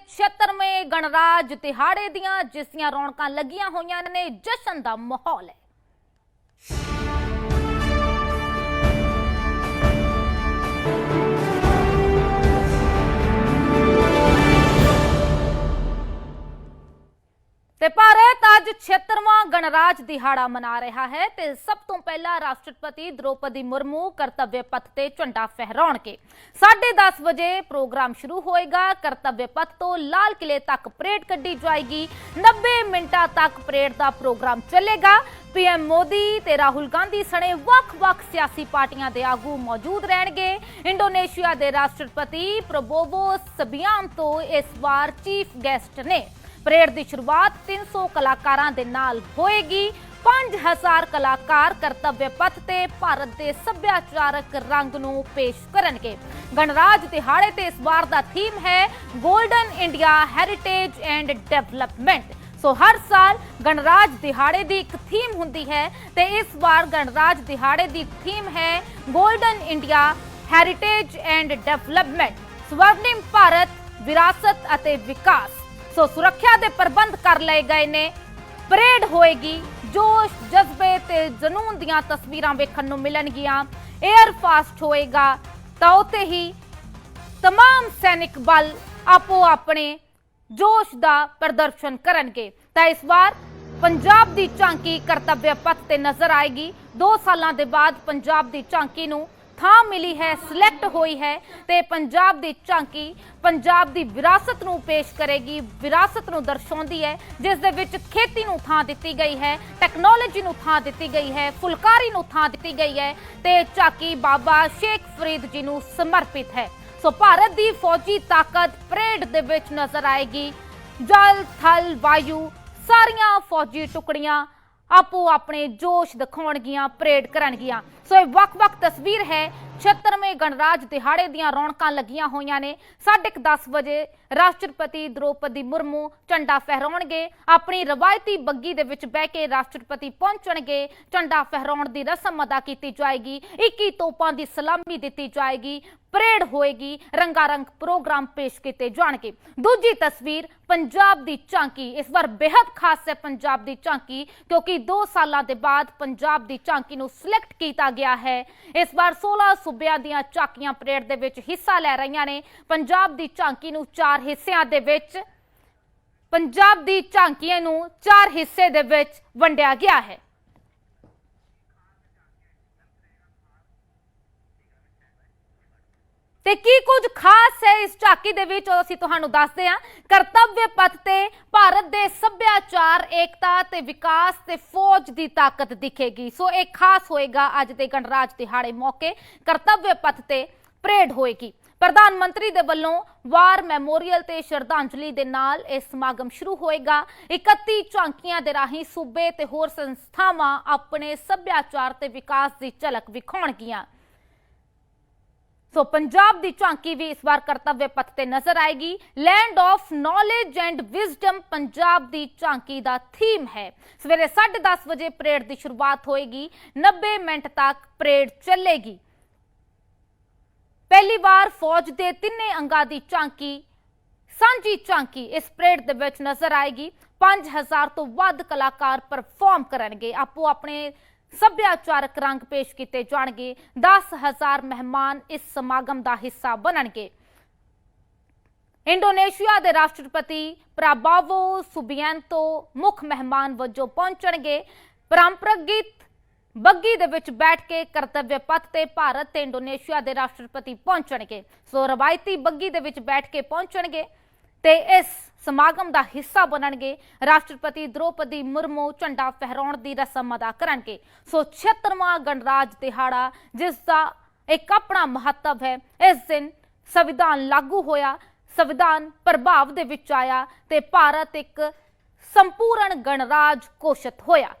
76ਵੇਂ ਗਣਰਾਜ ਤਿਹਾੜੇ ਦੀਆਂ ਜਿਸ ਦੀਆਂ ਰੌਣਕਾਂ ਲੱਗੀਆਂ ਹੋਈਆਂ ਨੇ, ਜਸ਼ਨ ਦਾ ਮਾਹੌਲ ਹੈ। ਤੇ ਭਾਰਤ 76ਵਾਂ ਗਣਰਾਜ ਦਿਹਾੜਾ ਮਨਾ ਰਿਹਾ ਹੈ ਤੇ ਸਭ ਤੋਂ ਪਹਿਲਾਂ ਰਾਸ਼ਟਰਪਤੀ ਦ੍ਰੋਪਦੀ ਮੁਰਮੂ ਕਰਤੱਵਯ ਪਥ ਤੇ ਝੰਡਾ ਫਹਿਰਾਉਣਗੇ 10:30 ਵਜੇ ਪ੍ਰੋਗਰਾਮ ਸ਼ੁਰੂ ਹੋਏਗਾ ਕਰਤੱਵਯ ਪਥ ਤੋਂ ਲਾਲ ਕਿਲੇ ਤੱਕ ਪਰੇਡ ਕੱਢੀ ਜਾਏਗੀ 90 ਮਿੰਟਾਂ ਤੱਕ ਪਰੇਡ ਦਾ ਪ੍ਰੋਗਰਾਮ ਚੱਲੇਗਾ ਪੀਐਮ ਮੋਦੀ ਤੇ ਰਾਹੁਲ ਗਾਂਧੀ ਸਣੇ ਵੱਖ-ਵੱਖ ਸਿਆਸੀ ਪਾਰਟੀਆਂ ਦੇ ਆਗੂ ਮੌਜੂਦ ਰਹਿਣਗੇ ਇੰਡੋਨੇਸ਼ੀਆ ਦੇ ਰਾਸ਼ਟਰਪਤੀ ਪ੍ਰਬੋਵੋ ਸਬਿਆਮ ਤੋਂ ਇਸ ਵਾਰ ਚੀਫ ਗੈਸਟ ਨੇ ਪਰੇਡ ਦੀ ਸ਼ੁਰੂਆਤ 300 ਕਲਾਕਾਰਾਂ ਦੇ ਨਾਲ ਹੋਏਗੀ। 5000 ਕਲਾਕਾਰ ਕਰਤੱਵਯ ਪਥ ਤੇ ਭਾਰਤ ਦੇ ਸੱਭਿਆਚਾਰਕ ਰੰਗ ਨੂੰ ਪੇਸ਼ ਕਰਨਗੇ। ਗਣਰਾਜ ਦਿਹਾੜੇ ਤੇ ਇਸ ਵਾਰ ਦਾ ਥੀਮ ਹੈ golden India heritage and development so ਹਰ ਸਾਲ ਗਣਰਾਜ ਦਿਹਾੜੇ ਦੀ ਇੱਕ ਥੀਮ ਹੁੰਦੀ ਹੈ ਤੇ ਇਸ ਵਾਰ ਗਣਰਾਜ ਦਿਹਾੜੇ ਦੀ ਥੀਮ ਹੈ golden India heritage and development Swarnim Bharat, ਵਿਰਾਸਤ ਅਤੇ ਵਿਕਾਸ। ਸੋ ਸੁਰੱਖਿਆ ਦੇ ਪ੍ਰਬੰਧ ਕਰ ਲਏ ਗਏ ਨੇ। ਪਰੇਡ ਹੋਏਗੀ, ਜੋਸ਼, ਜਜ਼ਬੇ ਤੇ ਜਨੂਨ ਦੀਆਂ ਤਸਵੀਰਾਂ ਵੇਖਣ ਨੂੰ ਮਿਲਣਗੀਆਂ। 에ਅਰ ਫਾਸਟ ਹੋਏਗਾ, ਤਾਂ ਉਤੇ ਹੀ तमाम ਸੈਨਿਕ ਬਲ ਆਪੋ ਆਪਣੇ ਜੋਸ਼ ਦਾ ਪ੍ਰਦਰਸ਼ਨ ਕਰਨਗੇ। ਤਾਂ ਇਸ ਵਾਰ ਪੰਜਾਬ ਦੀ ਝਾਂਕੀ ਕਰਤੱਵਯ ਪਥ ਤੇ ਨਜ਼ਰ ਆਏਗੀ। 2 ਸਾਲਾਂ ਦੇ ਬਾਅਦ ਪੰਜਾਬ ਦੀ ਝਾਂਕੀ ਨੂੰ ਥਾਂ ਮਿਲੀ ਹੈ ਸਿਲੈਕਟ ਹੋਈ ਹੈ ਤੇ ਪੰਜਾਬ ਦੀ ਝਾਂਕੀ, ਪੰਜਾਬ ਦੀ ਵਿਰਾਸਤ ਨੂੰ ਪੇਸ਼ ਕਰੇਗੀ, ਵਿਰਾਸਤ ਨੂੰ ਦਰਸਾਉਂਦੀ ਹੈ, ਜਿਸ ਦੇ ਵਿੱਚ ਖੇਤੀ ਨੂੰ ਥਾਂ ਦਿੱਤੀ ਗਈ ਹੈ ਟੈਕਨੋਲੋਜੀ ਨੂੰ ਥਾਂ ਦਿੱਤੀ ਗਈ ਹੈ, ਫੁਲਕਾਰੀ ਨੂੰ ਥਾਂ ਦਿੱਤੀ ਗਈ ਹੈ ਤੇ ਝਾਕੀ ਬਾਬਾ ਸ਼ੇਖ ਫਰੀਦ ਜੀ ਨੂੰ ਸਮਰਪਿਤ ਹੈ। ਸੋ ਭਾਰਤ ਦੀ ਫੌਜੀ ਤਾਕਤ ਪਰੇਡ ਦੇ ਵਿੱਚ ਨਜ਼ਰ ਆਏਗੀ। ਜਲ, ਥਲ, ਵਾਯੂ, ਸਾਰੀਆਂ ਫੌਜੀ ਟੁਕੜੀਆਂ ਆਪੋ ਆਪਣੇ ਜੋਸ਼ ਦਿਖਾਉਣਗੀਆਂ ਪਰੇਡ ਕਰਨਗੀਆਂ। ਸੋ ਇਹ ਵੱਖ-ਵੱਖ ਤਸਵੀਰ ਹੈ 76ਵੇਂ ਗਣਰਾਜ ਦਿਹਾੜੇ ਦੀਆਂ ਰੌਣਕਾਂ ਲੱਗੀਆਂ ਹੋਈਆਂ ਨੇ। 10:30 ਵਜੇ ਰਾਸ਼ਟਰਪਤੀ ਦ੍ਰੋਪਦੀ ਮੁਰਮੂ ਝੰਡਾ ਫਹਿਰਾਉਣਗੇ। ਆਪਣੀ ਰਵਾਇਤੀ ਬੱਗੀ ਦੇ ਵਿੱਚ ਬਹਿ ਕੇ ਰਾਸ਼ਟਰਪਤੀ ਪਹੁੰਚਣਗੇ। ਝੰਡਾ ਫਹਿਰਾਉਣ ਦੀ ਰਸਮ ਅਦਾ ਕੀਤੀ ਜਾਏਗੀ। 21 ਤੋਪਾਂ ਦੀ ਸਲਾਮੀ ਦਿੱਤੀ ਜਾਏਗੀ। ਪਰੇਡ ਹੋਏਗੀ। ਰੰਗਾਰੰਗ ਪ੍ਰੋਗਰਾਮ ਪੇਸ਼ ਕੀਤੇ ਜਾਣਗੇ। ਦੂਜੀ ਤਸਵੀਰ ਪੰਜਾਬ ਦੀ ਝਾਂਕੀ। ਇਸ ਵਾਰ ਬੇहद ਖਾਸ ਹੈ ਪੰਜਾਬ ਦੀ ਝਾਂਕੀ, ਕਿਉਂਕਿ 2 ਸਾਲਾਂ ਦੇ ਬਾਅਦ ਪੰਜਾਬ ਦੀ ਝਾਂਕੀ ਨੂੰ ਸਿਲੈਕਟ ਕੀਤਾ ਗਿਆ ਹੈ। ਇਸ ਵਾਰ 16 ਸੂਬਿਆਂ ਦੀਆਂ ਝਾਕੀਆਂ ਪਰੇਡ ਦੇ ਵਿੱਚ ਹਿੱਸਾ ਲੈ ਰਹੀਆਂ ਨੇ। ਪੰਜਾਬ ਦੀ ਝਾਂਕੀ ਨੂੰ ਚਾਰ ਹਿੱਸਿਆਂ ਦੇ ਵਿੱਚ ਪੰਜਾਬ ਦੀ ਝਾਂਕੀਆਂ ਨੂੰ ਚਾਰ ਹਿੱਸੇ ਦੇ ਵਿੱਚ ਵੰਡਿਆ ਗਿਆ ਹੈ। ਤੇ ਕੀ ਕੁਝ ਖਾਸ ਹੈ ਇਸ ਝਾਕੀ ਦੇ ਵਿੱਚ? ਉਹ ਅਸੀਂ ਤੁਹਾਨੂੰ ਦੱਸਦੇ ਹਾਂ। ਕਰਤੱਵਯ ਪਥ ਤੇ ਭਾਰਤ ਦੇ ਸੱਭਿਆਚਾਰ, ਏਕਤਾ ਤੇ ਵਿਕਾਸ ਤੇ ਫੌਜ ਦੀ ਤਾਕਤ ਦਿਖੇਗੀ। ਸੋ ਇਹ ਖਾਸ ਹੋਏਗਾ ਅੱਜ ਦੇ ਗਣਰਾਜ ਦਿਹਾੜੇ ਮੌਕੇ। ਕਰਤੱਵਯ ਪਥ ਤੇ ਪਰੇਡ ਹੋਏਗੀ। ਪ੍ਰਧਾਨ ਮੰਤਰੀ ਦੇ ਵੱਲੋਂ ਵਾਰ ਮੈਮੋਰੀਅਲ ਤੇ ਸ਼ਰਧਾਂਜਲੀ ਦੇ ਨਾਲ ਇਹ ਸਮਾਗਮ ਸ਼ੁਰੂ ਹੋਏਗਾ। 31 ਝਾਂਕੀਆਂ ਦੇ ਰਾਹੀਂ ਸੂਬੇ ਤੇ ਹੋਰ ਸੰਸਥਾਵਾਂ ਆਪਣੇ ਸੱਭਿਆਚਾਰ ਤੇ ਵਿਕਾਸ ਦੀ ਝਲਕ ਵਿਖਾਉਣਗੀਆਂ। ਸੋ ਪੰਜਾਬ ਦੀ ਝਾਂਕੀ ਵੀ ਇਸ ਵਾਰ ਕਰਤੱਵਯ ਪਥ ਤੇ ਨਜ਼ਰ ਆਏਗੀ। Land of knowledge and wisdom Punjab ਦੀ ਝਾਂਕੀ ਦਾ ਥੀਮ ਹੈ। ਸਵੇਰੇ 10:30 ਵਜੇ ਪਰੇਡ ਦੀ ਸ਼ੁਰੂਆਤ ਹੋਏਗੀ। 90 ਮਿੰਟ ਤੱਕ ਪਰੇਡ ਚੱਲੇਗੀ। ਪਹਿਲੀ ਵਾਰ ਫੌਜ ਦੇ ਤਿੰਨੇ ਅੰਗਾਂ ਦੀ ਝਾਂਕੀ, ਸਾਂਝੀ ਝਾਂਕੀ ਇਸ ਪਰੇਡ ਦੇ ਵਿੱਚ ਨਜ਼ਰ ਆਏਗੀ। 5000 ਤੋਂ ਵੱਧ ਕਲਾਕਾਰ ਪਰਫਾਰਮ ਕਰਨਗੇ। ਆਪੋ ਆਪਣੇ ਸੱਭਿਆਚਾਰਕ ਰੰਗ ਪੇਸ਼ ਕੀਤੇ ਜਾਣਗੇ। 10000 ਮਹਿਮਾਨ ਇਸ ਸਮਾਗਮ ਦਾ ਹਿੱਸਾ ਬਣਨਗੇ। ਇੰਡੋਨੇਸ਼ੀਆ ਦੇ ਰਾਸ਼ਟਰਪਤੀ ਪ੍ਰਾਬਾਵੋ ਸੁਬਿਐਂਤੋ ਮੁੱਖ ਮਹਿਮਾਨ ਵਜੋਂ ਪਹੁੰਚਣਗੇ। ਪਰੰਪਰਾਗਤ ਬੱਗੀ ਦੇ ਵਿੱਚ ਬੈਠ ਕੇ ਕਰਤੱਵਯ ਪਥ ਤੇ ਭਾਰਤ ਤੇ ਇੰਡੋਨੇਸ਼ੀਆ ਦੇ ਰਾਸ਼ਟਰਪਤੀ ਪਹੁੰਚਣਗੇ। ਸੋ ਰਵਾਇਤੀ ਬੱਗੀ ਦੇ ਵਿੱਚ ਬੈਠ ਕੇ ਪਹੁੰਚਣਗੇ। ਤੇ ਇਸ ਸਮਾਗਮ ਦਾ ਹਿੱਸਾ ਬਣਨਗੇ ਰਾਸ਼ਟਰਪਤੀ ਦ੍ਰੋਪਦੀ ਮੁਰਮੂ, ਝੰਡਾ ਫਹਿਰਾਉਣ ਦੀ ਰਸਮ ਅਦਾ ਕਰਨਗੇ। ਸੋ 76ਵਾਂ ਗਣਰਾਜ ਦਿਹਾੜਾ, ਜਿਸ ਦਾ ਇੱਕ ਆਪਣਾ ਮਹੱਤਵ ਹੈ। ਇਸ ਦਿਨ ਸੰਵਿਧਾਨ ਲਾਗੂ ਹੋਇਆ, ਸੰਵਿਧਾਨ ਪ੍ਰਭਾਵ ਦੇ ਵਿੱਚ ਆਇਆ ਤੇ ਭਾਰਤ ਇੱਕ ਸੰਪੂਰਨ ਗਣਰਾਜ ਘੋਸ਼ਿਤ ਹੋਇਆ।